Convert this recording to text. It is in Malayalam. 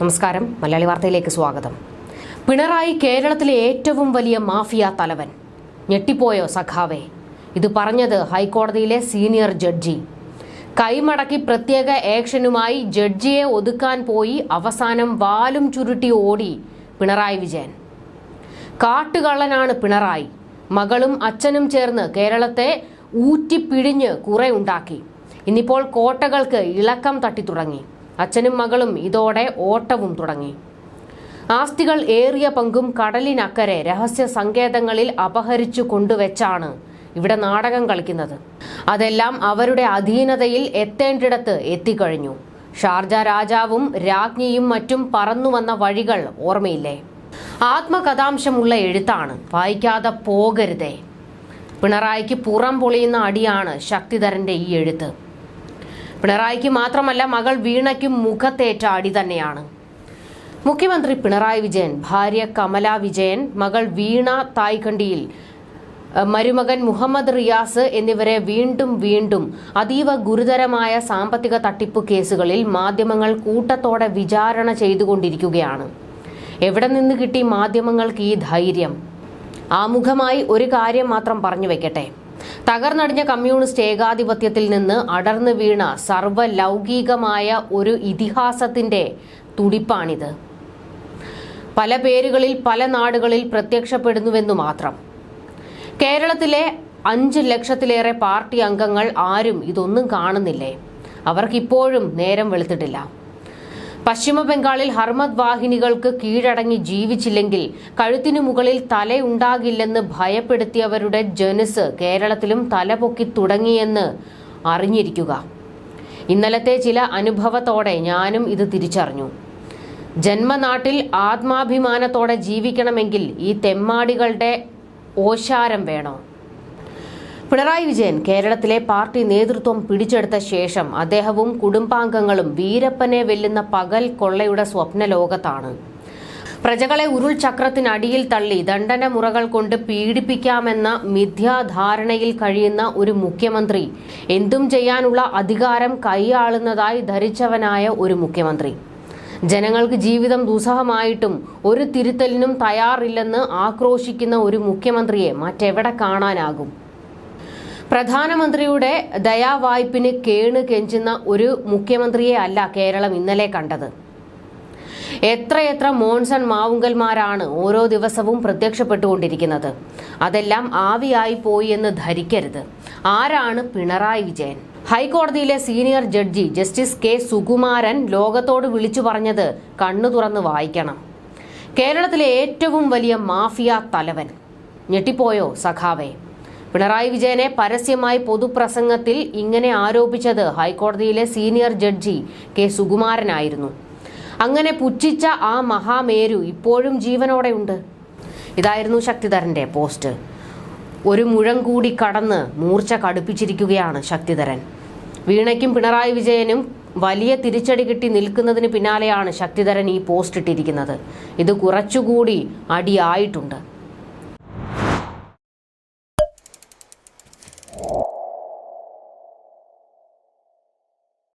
നമസ്കാരം. മലയാളി വാർത്തയിലേക്ക് സ്വാഗതം. പിണറായി കേരളത്തിലെ ഏറ്റവും വലിയ മാഫിയ തലവൻ. ഞെട്ടിപ്പോയോ സഖാവേ? ഇത് പറഞ്ഞത് ഹൈക്കോടതിയിലെ സീനിയർ ജഡ്ജി. കൈമടക്കി പ്രത്യേക ഏക്ഷനുമായി ജഡ്ജിയെ ഒതുക്കാൻ പോയി അവസാനം വാലും ചുരുട്ടി ഓടി പിണറായി വിജയൻ. കാട്ടുകള്ളനാണ് പിണറായി. മകളും അച്ഛനും ചേർന്ന് കേരളത്തെ ഊറ്റിപ്പിഴിഞ്ഞ് കുറെ ഉണ്ടാക്കി. ഇന്നിപ്പോൾ കോട്ടകൾക്ക് ഇളക്കം തട്ടി തുടങ്ങി അച്ഛനും മകളും ഇതോടെ ഓട്ടവും തുടങ്ങി. ആസ്തികൾ ഏറിയ പങ്കും കടലിനക്കരെ രഹസ്യ സങ്കേതങ്ങളിൽ അപഹരിച്ചു കൊണ്ടുവച്ചാണ് ഇവിടെ നാടകം കളിക്കുന്നത്. അതെല്ലാം അവരുടെ അധീനതയിൽ എത്തേണ്ടിടത്ത് എത്തിക്കഴിഞ്ഞു. ഷാർജ രാജാവും രാജ്ഞിയും മറ്റും പറന്നു വന്ന വഴികൾ ഓർമ്മയില്ലേ? ആത്മകഥാംശമുള്ള എഴുത്താണ്. വായിക്കാതെ പോകരുതേ. പിണറായിക്ക് പുറം പൊളിയുന്ന അടിയാണ് ശക്തിധരന്റെ ഈ എഴുത്ത്. പിണറായിക്ക് മാത്രമല്ല മകൾ വീണയ്ക്കും മുഖത്തേറ്റ അടി തന്നെയാണ്. മുഖ്യമന്ത്രി പിണറായി വിജയൻ ഭാര്യ കമല വിജയൻ മകൾ വീണ തായ്ക്കണ്ടിയിൽ മരുമകൻ മുഹമ്മദ് റിയാസ് എന്നിവരെ വീണ്ടും വീണ്ടും അതീവ ഗുരുതരമായ സാമ്പത്തിക തട്ടിപ്പ് കേസുകളിൽ മാധ്യമങ്ങൾ കൂട്ടത്തോടെ വിചാരണ ചെയ്തുകൊണ്ടിരിക്കുകയാണ്. എവിടെ നിന്ന് കിട്ടി മാധ്യമങ്ങൾക്ക് ഈ ധൈര്യം? ആമുഖമായി ഒരു കാര്യം മാത്രം പറഞ്ഞു വെക്കട്ടെ. തകർന്നടിഞ്ഞ കമ്മ്യൂണിസ്റ്റ് ഏകാധിപത്യത്തിൽ നിന്ന് അടർന്നു വീണ സർവലൗകികമായ ഒരു ഇതിഹാസത്തിന്റെ തുടിപ്പാണിത്. പല പേരുകളിൽ പല നാടുകളിൽ പ്രത്യക്ഷപ്പെടുന്നുവെന്നു മാത്രം. കേരളത്തിലെ അഞ്ച് ലക്ഷത്തിലേറെ പാർട്ടി അംഗങ്ങൾ ആരും ഇതൊന്നും കാണുന്നില്ലേ? അവർക്കിപ്പോഴും നേരം വെളുത്തിട്ടില്ല. പശ്ചിമ ബംഗാളിൽ ഹർമത് വാഹിനികൾക്ക് കീഴടങ്ങി ജീവിച്ചില്ലെങ്കിൽ കഴുത്തിനു മുകളിൽ തലയുണ്ടാകില്ലെന്ന് ഭയപ്പെടുത്തിയവരുടെ ജനസ് കേരളത്തിലും തലപൊക്കി തുടങ്ങിയെന്ന് അറിഞ്ഞിരിക്കുക. ഇന്നലത്തെ ചില അനുഭവത്തോടെ ഞാനും ഇത് തിരിച്ചറിഞ്ഞു. ജന്മനാട്ടിൽ ആത്മാഭിമാനത്തോടെ ജീവിക്കണമെങ്കിൽ ഈ തെമ്മാടികളുടെ ഓശാരം വേണോ? പിണറായി വിജയൻ കേരളത്തിലെ പാർട്ടി നേതൃത്വം പിടിച്ചെടുത്ത ശേഷം അദ്ദേഹവും കുടുംബാംഗങ്ങളും വീരപ്പനെ വെല്ലുന്ന പകൽ കൊള്ളയുടെ സ്വപ്ന ലോകത്താണ്. പ്രജകളെ ഉരുൾ ചക്രത്തിനടിയിൽ തള്ളി ദണ്ഡന മുറകൾ കൊണ്ട് പീഡിപ്പിക്കാമെന്ന മിഥ്യാധാരണയിൽ കഴിയുന്ന ഒരു മുഖ്യമന്ത്രി എന്തും ചെയ്യാനുള്ള അധികാരം കൈയാളുന്നതായി ധരിച്ചവനായ ഒരു മുഖ്യമന്ത്രി. ജനങ്ങൾക്ക് ജീവിതം ദുസ്സഹമായിട്ടും ഒരു തിരുത്തലിനും തയ്യാറില്ലെന്ന് ആക്രോശിക്കുന്ന ഒരു മുഖ്യമന്ത്രിയെ മറ്റെവിടെ കാണാനാകും? പ്രധാനമന്ത്രിയുടെ ദയാവായ്പിന് കേണ് കെഞ്ചുന്ന ഒരു മുഖ്യമന്ത്രിയെ അല്ല കേരളം ഇന്നലെ കണ്ടത്. എത്രയെത്ര മോൺസൺ മാവുങ്കൽമാരാണ് ഓരോ ദിവസവും പ്രത്യക്ഷപ്പെട്ടുകൊണ്ടിരിക്കുന്നത്. അതെല്ലാം ആവിയായി പോയി എന്ന് ധരിക്കരുത്. ആരാണ് പിണറായി വിജയൻ? ഹൈക്കോടതിയിലെ senior judge justice K Sukumaran ലോകത്തോട് വിളിച്ചു പറഞ്ഞത് കണ്ണു തുറന്ന് വായിക്കണം. കേരളത്തിലെ ഏറ്റവും വലിയ മാഫിയ തലവൻ. ഞെട്ടിപ്പോയോ സഖാവേ? പിണറായി വിജയനെ പരസ്യമായി പൊതുപ്രസംഗത്തിൽ ഇങ്ങനെ ആരോപിച്ചത് ഹൈക്കോടതിയിലെ സീനിയർ ജഡ്ജി കെ സുകുമാരനായിരുന്നു. അങ്ങനെ പുച്ഛിച്ച ആ മഹാമേരു ഇപ്പോഴും ജീവനോടെയുണ്ട്. ഇതായിരുന്നു ശക്തിധരന്റെ പോസ്റ്റ്. ഒരു മുഴം കൂടി കടന്ന് മൂർച്ച കടുപ്പിച്ചിരിക്കുകയാണ് ശക്തിധരൻ. വീണയ്ക്കും പിണറായി വിജയനും വലിയ തിരിച്ചടി കിട്ടി നിൽക്കുന്നതിന് പിന്നാലെയാണ് ശക്തിധരൻ ഈ പോസ്റ്റ് ഇട്ടിരിക്കുന്നത്. ഇത് കുറച്ചുകൂടി അടിയായിട്ടുണ്ട്.